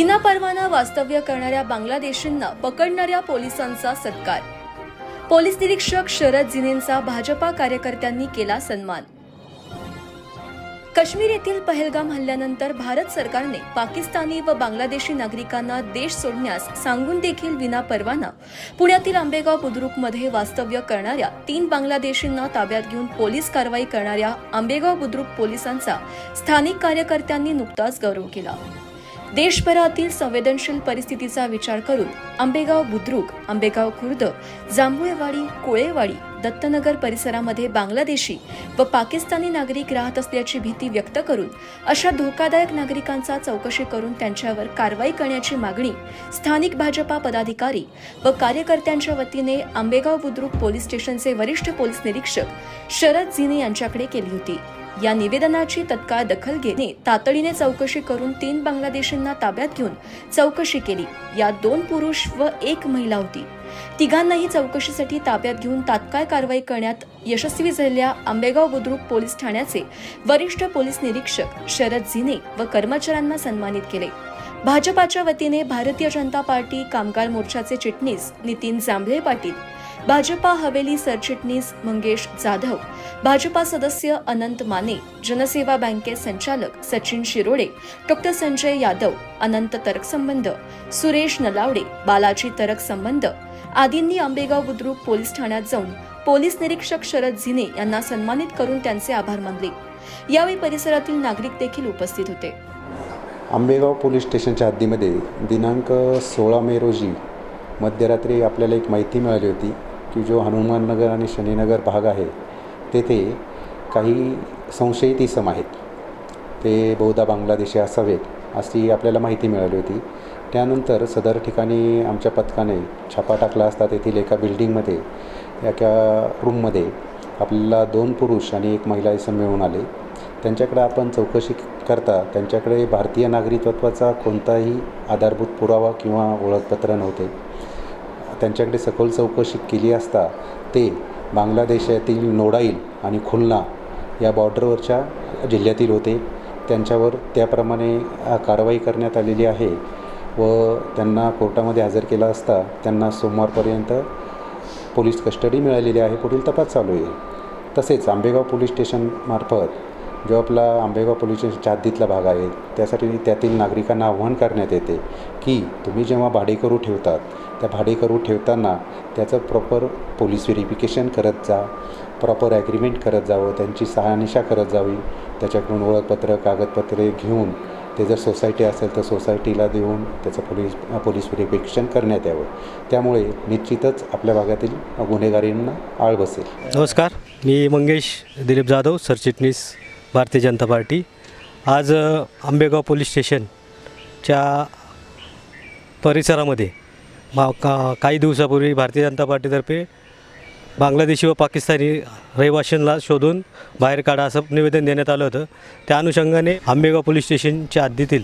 विनापरवाना वास्तव्य करणाऱ्या बांगलादेशींना पकडणाऱ्या पोलिसांचा सत्कार. पोलीस निरीक्षक शरद जिनेंचा भाजपा कार्यकर्त्यांनी केला सन्मान. काश्मीर येथील पहलगाम हल्ल्यानंतर भारत सरकारने पाकिस्तानी व बांगलादेशी नागरिकांना देश सोडण्यास सांगून देखील विनापरवाना पुण्यातील आंबेगाव बुद्रुकमध्ये वास्तव्य करणाऱ्या तीन बांगलादेशींना ताब्यात घेऊन पोलीस कारवाई करणाऱ्या आंबेगाव बुद्रुक पोलिसांचा स्थानिक कार्यकर्त्यांनी नुकताच गौरव केला. देशभरातील संवेदनशील परिस्थितीचा विचार करून आंबेगाव बुद्रुक आंबेगाव खुर्द जांभुळेवाडी कोळेवाडी दत्तनगर परिसरामध्ये बांगलादेशी व पाकिस्तानी नागरिक राहत असल्याची भीती व्यक्त करून अशा धोकादायक नागरिकांचा चौकशी करून त्यांच्यावर कारवाई करण्याची मागणी स्थानिक भाजपा पदाधिकारी व कार्यकर्त्यांच्या वतीने आंबेगाव बुद्रुक पोलीस स्टेशनचे वरिष्ठ पोलीस निरीक्षक शरद झिने यांच्याकडे केली होती. या निवेदनाची तत्काळ दखल घेणे तातडीने चौकशी करून तीन बांगलादेशींना ताब्यात घेऊन चौकशी केली. यात दोन पुरुष व एक महिला होती. तिघांनाही चौकशीसाठी ताब्यात घेऊन तात्काळ कारवाई करण्यात यशस्वी झालेल्या आंबेगाव बुद्रुक पोलीस ठाण्याचे वरिष्ठ पोलीस निरीक्षक शरद झिने व कर्मचाऱ्यांना सन्मानित केले. भाजपाच्या वतीने भारतीय जनता पार्टी कामगार मोर्चाचे चिटणीस नितीन जांभळे पाटील भाजपा हवेली सरचिटणीस मंगेश जाधव. भाजपा सदस्य अनंत माने जनसेवा बँके संचालक सचिन शिरोडे डॉक्टर संजय यादव अनंत तर्कसंबंध सुरेश नलावडे बालाजी तरकसंबंध आदींनी आंबेगाव बुद्रुक पोलीस ठाण्यात जाऊन पोलीस निरीक्षक शरद झिने यांना सन्मानित करून त्यांचे आभार मानले. यावेळी परिसरातील नागरिक देखील उपस्थित होते. आंबेगाव पोलीस स्टेशनच्या हद्दीमध्ये दिनांक सोळा मे रोजी मध्यरात्री आपल्याला एक माहिती मिळाली होती. की जो हनुमाननगर आणि शनीनगर भाग आहे तेथे काही संशयित इसम आहेत. ते बहुधा बांगलादेशी असावेत अशी आपल्याला माहिती मिळाली होती. त्यानंतर सदर ठिकाणी आमच्या पथकाने छापा टाकला असता तेथील एका बिल्डिंगमध्ये एका रूममध्ये आपल्याला दोन पुरुष आणि एक महिला इसम मिळून आले. त्यांच्याकडे आपण चौकशी करता त्यांच्याकडे भारतीय नागरिकत्वाचा कोणताही आधारभूत पुरावा किंवा ओळखपत्र नव्हते. त्यांच्याकडे सखोल चौकशी केली असता ते बांगलादेशातील नोडाईल आणि खुलना या बॉर्डरवरच्या जिल्ह्यातील होते. त्यांच्यावर त्याप्रमाणे कारवाई करण्यात आलेली आहे व त्यांना कोर्टामध्ये हजर केला असता त्यांना सोमवारपर्यंत पोलीस कस्टडी मिळालेली आहे. पुढील तपास चालू आहे. तसेच आंबेगाव पोलीस स्टेशनमार्फत जो आपला आंबेगाव पोलीस स्टेशनच्या हद्दीतला भाग आहे त्यासाठी त्यातील नागरिकांना आव्हान करण्यात येते की तुम्ही जेव्हा भाडेकरू ठेवतात त्या भाडेकरू ठेवताना त्याचं प्रॉपर पोलीस व्हेरिफिकेशन करत जा प्रॉपर ॲग्रीमेंट करत जावं त्यांची सहानिशा करत जावी. त्याच्याकडून ओळखपत्र कागदपत्रे घेऊन ते जर सोसायटी असेल तर सोसायटीला देऊन त्याचं पोलीस पोलीस व्हेरिफिकेशन करण्यात यावं. त्यामुळे निश्चितच आपल्या भागातील गुन्हेगारींना आळ बसेल नमस्कार. मी मंगेश दिलीप जाधव सरचिटणीस. भारतीय जनता पार्टी. आज आंबेगाव पोलीस स्टेशनच्या परिसरामध्ये मा का काही दिवसापूर्वी भारतीय जनता पार्टीतर्फे बांगलादेशी व पाकिस्तानी रहिवाशांना शोधून बाहेर काढा असं निवेदन देण्यात आलं होतं. त्या अनुषंगाने आंबेगाव पोलीस स्टेशनच्या हद्दीतील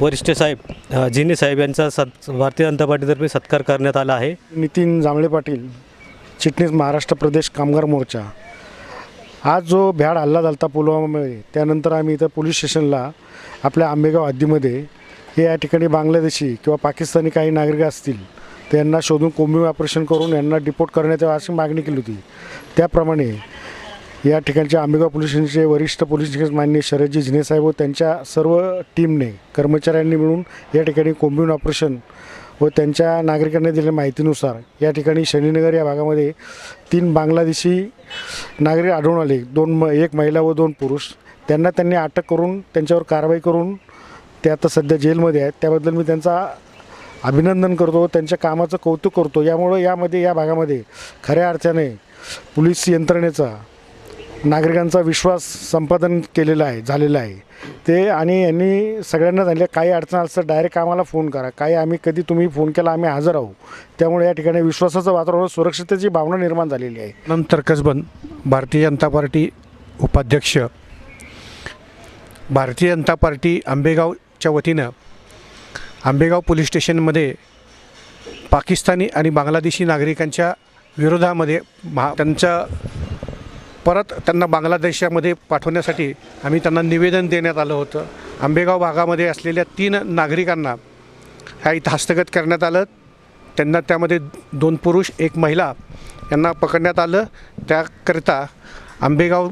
वरिष्ठ साहेब जिने साहेब यांचा सत् भारतीय जनता पार्टीतर्फे सत्कार करण्यात आला आहे. नितीन जांभळे पाटील चिटणीस महाराष्ट्र प्रदेश कामगार मोर्चा. आज जो भ्याड हल्ला झाला पुलवामामध्ये त्यानंतर आम्ही इथं पोलीस स्टेशनला आपल्या आंबेगाव हद्दीमध्ये हे या ठिकाणी बांगलादेशी किंवा पाकिस्तानी काही नागरिक असतील तर यांना शोधून कोम्बिंग ऑपरेशन करून यांना डिपोर्ट करण्यात यावं अशी मागणी केली होती. त्याप्रमाणे या ठिकाणच्या आंबेगाव पोलीस स्टेशनचे वरिष्ठ पोलीस निरीक्षक मान्य शरदजी झिने साहेब व त्यांच्या सर्व टीमने कर्मचाऱ्यांनी मिळून या ठिकाणी कोम्बिंग ऑपरेशन व त्यांच्या नागरिकांनी दिलेल्या माहितीनुसार या ठिकाणी शनीनगर या भागामध्ये तीन बांगलादेशी नागरिक आढळून आले. दोन म एक महिला व दोन पुरुष. त्यांना त्यांनी अटक करून त्यांच्यावर कारवाई करून ते आता सध्या जेलमध्ये आहेत. त्याबद्दल मी त्यांचा अभिनंदन करतो. त्यांच्या कामाचं कौतुक करतो. यामुळं यामध्ये या भागामध्ये खऱ्या अर्थाने पोलीस यंत्रणेचा नागरिकांचा विश्वास संपादन केलेला आहे झालेला आहे. ते आणि यांनी सगळ्यांना झाले काही अडचण असं डायरेक्ट आम्हाला फोन करा. काही आम्ही कधी तुम्ही फोन केला आम्ही हजर आहोत. त्यामुळे या ठिकाणी विश्वासाचं वातावरण सुरक्षिततेची भावना निर्माण झालेली आहे. नंतर कसबन भारतीय जनता पार्टी उपाध्यक्ष. भारतीय जनता पार्टी आंबेगावच्या वतीनं आंबेगाव पोलीस स्टेशनमध्ये पाकिस्तानी आणि बांगलादेशी नागरिकांच्या विरोधामध्ये महा त्यांच्या परत त्यांना बांगलादेशामध्ये पाठवण्यासाठी आम्ही त्यांना निवेदन देण्यात आलं होतं. आंबेगाव भागामध्ये असलेल्या तीन नागरिकांना ह्या इथं हस्तगत करण्यात आलं. त्यांना त्यामध्ये दोन पुरुष एक महिला यांना पकडण्यात आलं. त्याकरिता आंबेगाव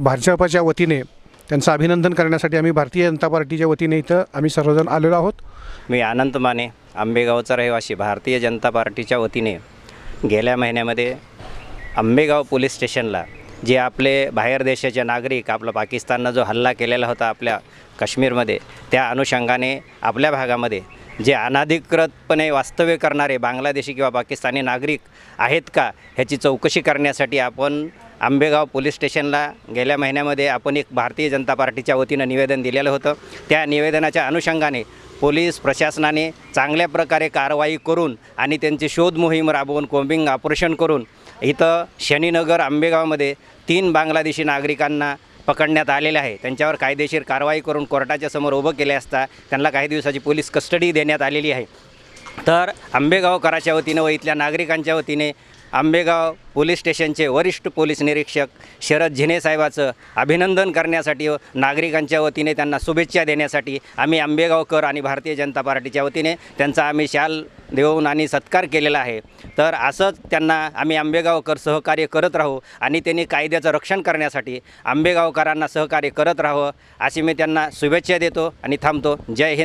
भाजपाच्या वतीने त्यांचं अभिनंदन करण्यासाठी आम्ही भारतीय जनता पार्टीच्या वतीने इथं आम्ही सर्वजण आलेलो आहोत. मी अनंत माने आंबेगावचा रहिवासी भारतीय जनता पार्टीच्या वतीने गेल्या महिन्यामध्ये आंबेगाव पोलीस स्टेशनला जे आपले बाहेर देशाचे नागरिक आपला पाकिस्ताननं जो हल्ला केलेला होता आपल्या काश्मीरमध्ये त्या अनुषंगाने आपल्या भागामध्ये जे अनाधिकृतपणे वास्तव्य करणारे बांगलादेशी किंवा पाकिस्तानी नागरिक आहेत का ह्याची चौकशी करण्यासाठी आपण आंबेगाव पोलीस स्टेशनला गेल्या महिन्यामध्ये आपण एक भारतीय जनता पार्टीच्या वतीनं निवेदन दिलेलं होतं. त्या निवेदनाच्या अनुषंगाने पोलीस प्रशासनाने चांगल्या प्रकारे कारवाई करून आणि त्यांची शोध मोहीम राबवून कोम्बिंग ऑपरेशन करून इथं शनीनगर आंबेगावमध्ये तीन बांगलादेशी नागरिकांना पकडण्यात आलेले आहे. त्यांच्यावर कायदेशीर कारवाई करून कोर्टाच्या समोर उभं केले असता त्यांना काही दिवसाची पोलीस कस्टडी देण्यात आलेली आहे. तर आंबेगावकराच्या वतीनं व इथल्या नागरिकांच्या वतीने आंबेगाव पोलीस स्टेशनचे वरिष्ठ पोलीस निरीक्षक शरद झिने साहेबाचं अभिनंदन करण्यासाठी व नागरिकांच्या वतीने त्यांना शुभेच्छा देण्यासाठी आम्ही आंबेगावकर आणि भारतीय जनता पार्टीच्या वतीने त्यांचा आम्ही शाल देऊन आणि सत्कार केलेला आहे. तर असंच त्यांना आम्ही आंबेगावकर सहकार्य करत राहू आणि त्यांनी कायद्याचं रक्षण करण्यासाठी आंबेगावकरांना सहकार्य करत राहावं अशी मी त्यांना शुभेच्छा देतो आणि थांबतो. जय हिंद.